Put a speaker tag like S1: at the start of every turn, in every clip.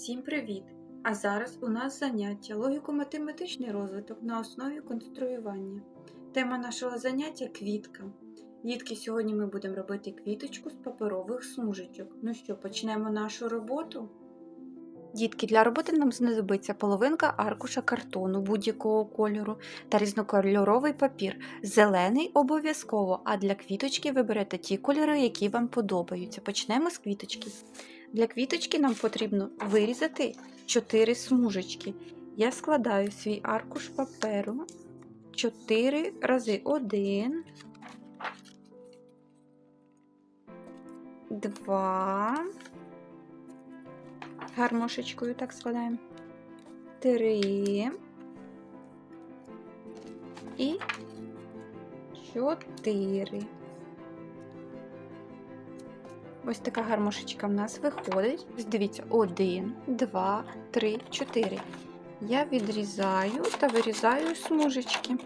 S1: Всім привіт! А зараз у нас заняття логіко-математичний розвиток на основі конструювання. Тема нашого заняття квітка. Дітки, сьогодні ми будемо робити квіточку з паперових смужечок. Ну що, почнемо нашу роботу? Дітки, для роботи нам знадобиться половинка аркуша картону будь-якого кольору та різнокольоровий папір. Зелений обов'язково, а для квіточки ви берете ті кольори, які вам подобаються. Почнемо з квіточки. Для квіточки нам потрібно вирізати 4 смужечки. Я складаю свій аркуш паперу. 4 рази 1, 2, гармошечкою так складаємо, 3 і 4. Ось така гармошечка в нас виходить. Дивіться, 1, 2, 3, 4. Я відрізаю та вирізаю смужечки.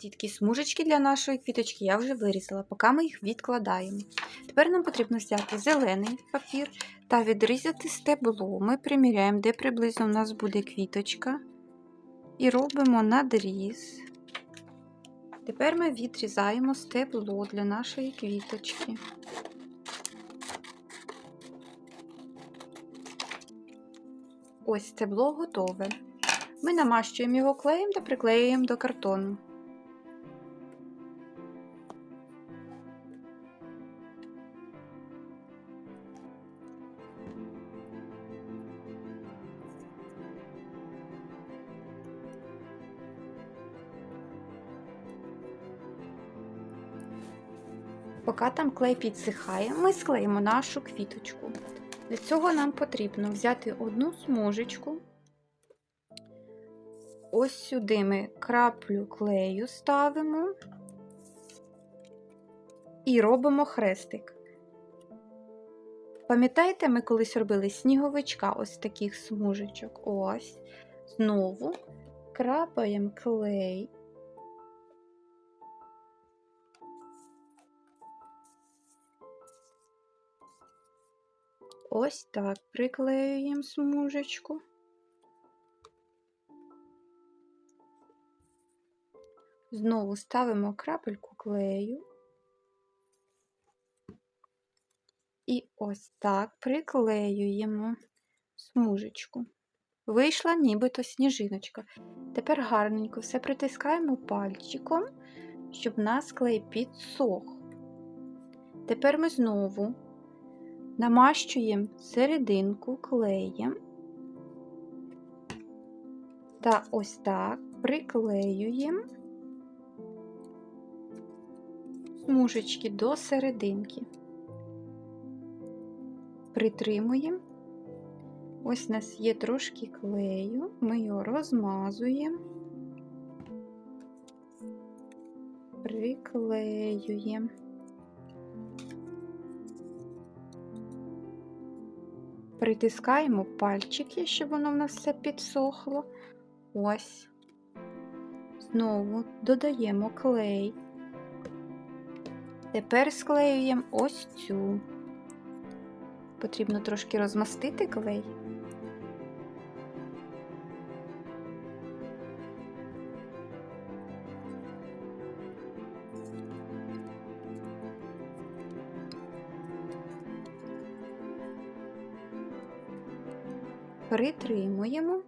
S1: Дітки, смужечки для нашої квіточки я вже вирізала, поки ми їх відкладаємо. Тепер нам потрібно взяти зелений папір та відрізати стебло. Ми приміряємо, де приблизно у нас буде квіточка, і робимо надріз. Тепер ми відрізаємо стебло для нашої квіточки. Ось стебло готове. Ми намащуємо його клеєм та приклеюємо до картону. Поки там клей підсихає, ми склеїмо нашу квіточку. Для цього нам потрібно взяти одну смужечку. Ось сюди ми краплю клею ставимо і робимо хрестик. Пам'ятаєте, ми колись робили сніговичка ось таких смужечок. Ось. Знову крапаємо клей. Ось так приклеюємо смужечку. Знову ставимо крапельку клею. І ось так приклеюємо смужечку. Вийшла нібито сніжиночка. Тепер гарненько все притискаємо пальчиком, щоб в нас клей підсох. Тепер ми знову намащуємо серединку клеєм та ось так приклеюємо смужечки до серединки. Притримуємо. Ось у нас є трошки клею, ми його розмазуємо, приклеюємо. Притискаємо пальчики, щоб воно в нас все підсохло. Ось. Знову додаємо клей. Тепер склеюємо ось цю. Потрібно трошки розмастити клей. Притримуємо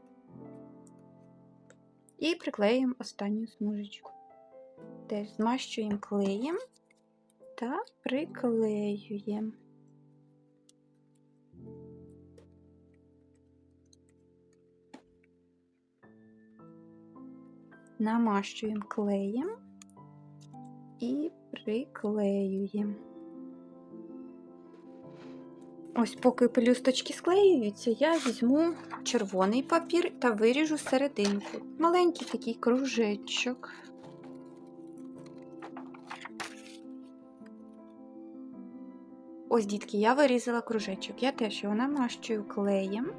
S1: і приклеюємо останню смужечку. Теж змащуємо клеєм та приклеюємо. Намащуємо клеєм і приклеюємо. Ось, поки пелюсточки склеюються, я візьму червоний папір та виріжу серединку. Маленький такий кружечок. Ось, дітки, я вирізала кружечок. Я теж його намащую клеєм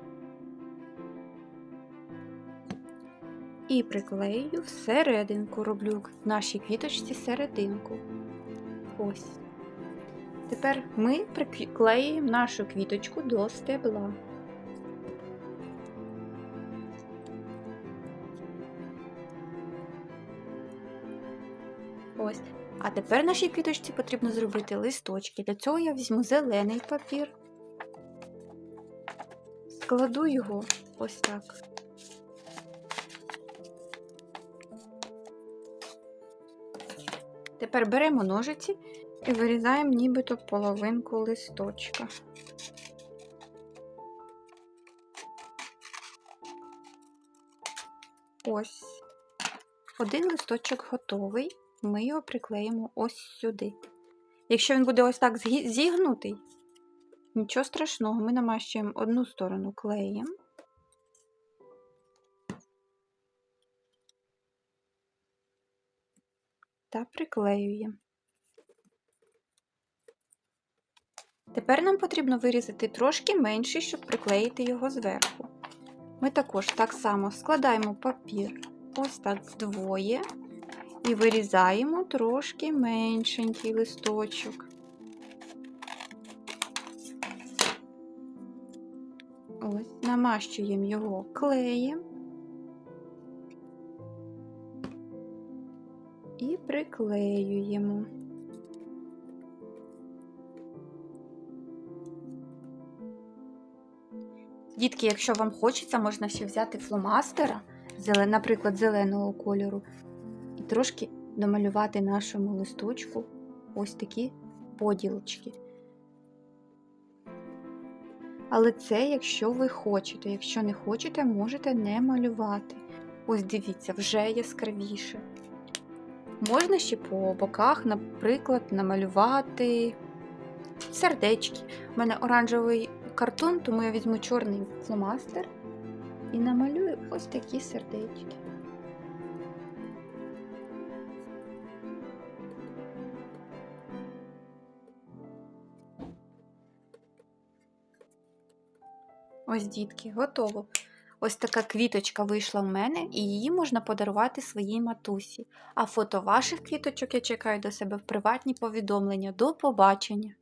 S1: і приклею всерединку, роблю в нашій квіточці серединку. Ось. Тепер ми приклеюємо нашу квіточку до стебла. Ось. А тепер нашій квіточці потрібно зробити листочки. Для цього я візьму зелений папір, складу його ось так. Тепер беремо ножиці і вирізаємо нібито половинку листочка. Ось. Один листочок готовий, ми його приклеїмо ось сюди. Якщо він буде ось так зігнутий, нічого страшного, ми намащуємо одну сторону клеєм. Та приклеюємо. Тепер нам потрібно вирізати трошки менший, щоб приклеїти його зверху. Ми також так само складаємо папір ось так вдвоє і вирізаємо трошки меншенький листочок. Ось, намащуємо його клеєм і приклеюємо. Дітки, якщо вам хочеться, можна ще взяти фломастера, наприклад, зеленого кольору, і трошки домалювати нашому листочку ось такі поділочки. Але це якщо ви хочете. Якщо не хочете, можете не малювати. Ось дивіться, вже яскравіше. Можна ще по боках, наприклад, намалювати сердечки. У мене оранжевий картон, тому я візьму чорний фломастер і намалюю ось такі сердечки. Ось, дітки, готово. Ось така квіточка вийшла в мене, і її можна подарувати своїй матусі. А фото ваших квіточок я чекаю до себе в приватні повідомлення. До побачення!